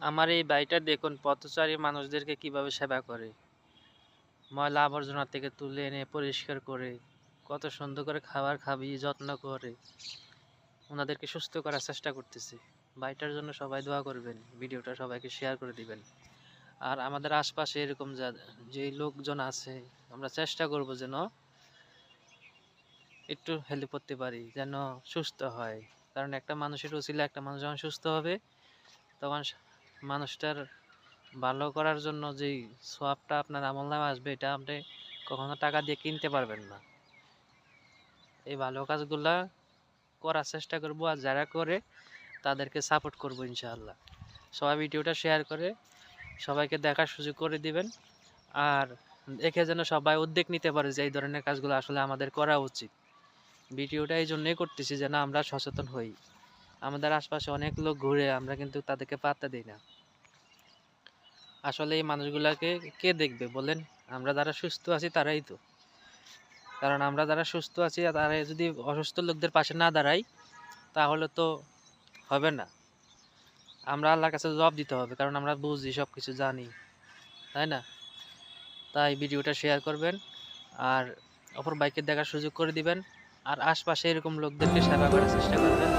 আমার এই বাড়িটা দেখুন, পথচারী মানুষদেরকে কীভাবে সেবা করে। ময়লা আবর্জনা থেকে তুলে এনে পরিষ্কার করে, কত সুন্দর করে খাবার খাবি, যত্ন করে। ওনাদেরকে সুস্থ করার চেষ্টা করতেছি। বাড়িটার জন্য সবাই দোয়া করবেন, ভিডিওটা সবাইকে শেয়ার করে দিবেন। আর আমাদের আশপাশে এরকম যা, যেই লোকজন আছে, আমরা চেষ্টা করব যেন একটু হেল্প করতে পারি, যেন সুস্থ হয়। কারণ একটা মানুষের উচিলে একটা মানুষ যখন সুস্থ হবে, তখন মানুষটার ভালো করার জন্য যেই সোয়াবটা আপনার আমল নামে আসবে, এটা আপনি কখনো টাকা দিয়ে কিনতে পারবেন না। এই ভালো কাজগুলা করার চেষ্টা করব আর যারা করে তাদেরকে সাপোর্ট করব ইনশাআল্লাহ। সবাই ভিডিওটা শেয়ার করে সবাইকে দেখার সুযোগ করে দিবেন। আর দেখে যেন সবাই উদ্যোগ নিতে পারে যে এই ধরনের কাজগুলো আসলে আমাদের করা উচিত। ভিডিওটা এই জন্যই করতেছি যেন আমরা সচেতন হই। আমাদের আশপাশে অনেক লোক ঘুরে আমরা কিন্তু তাদেরকে পাত্তা দিই না। আসলে এই মানুষগুলাকে কে দেখবে বলেন? আমরা যারা সুস্থ আছি তারাই তো। কারণ আমরা যারা সুস্থ আছি তারা যদি অসুস্থ লোকদের পাশে না দাঁড়াই তাহলে তো হবে না। আমরা আল্লাহর কাছে জবাব দিতে হবে, কারণ আমরা বুঝি সব কিছু জানি। তাই না? তাই ভিডিওটা শেয়ার করবেন আর অপর বাইকে দেখার সুযোগ করে দিবেন। আর আশপাশে এরকম লোকদেরকে সেবা করার চেষ্টা করবেন.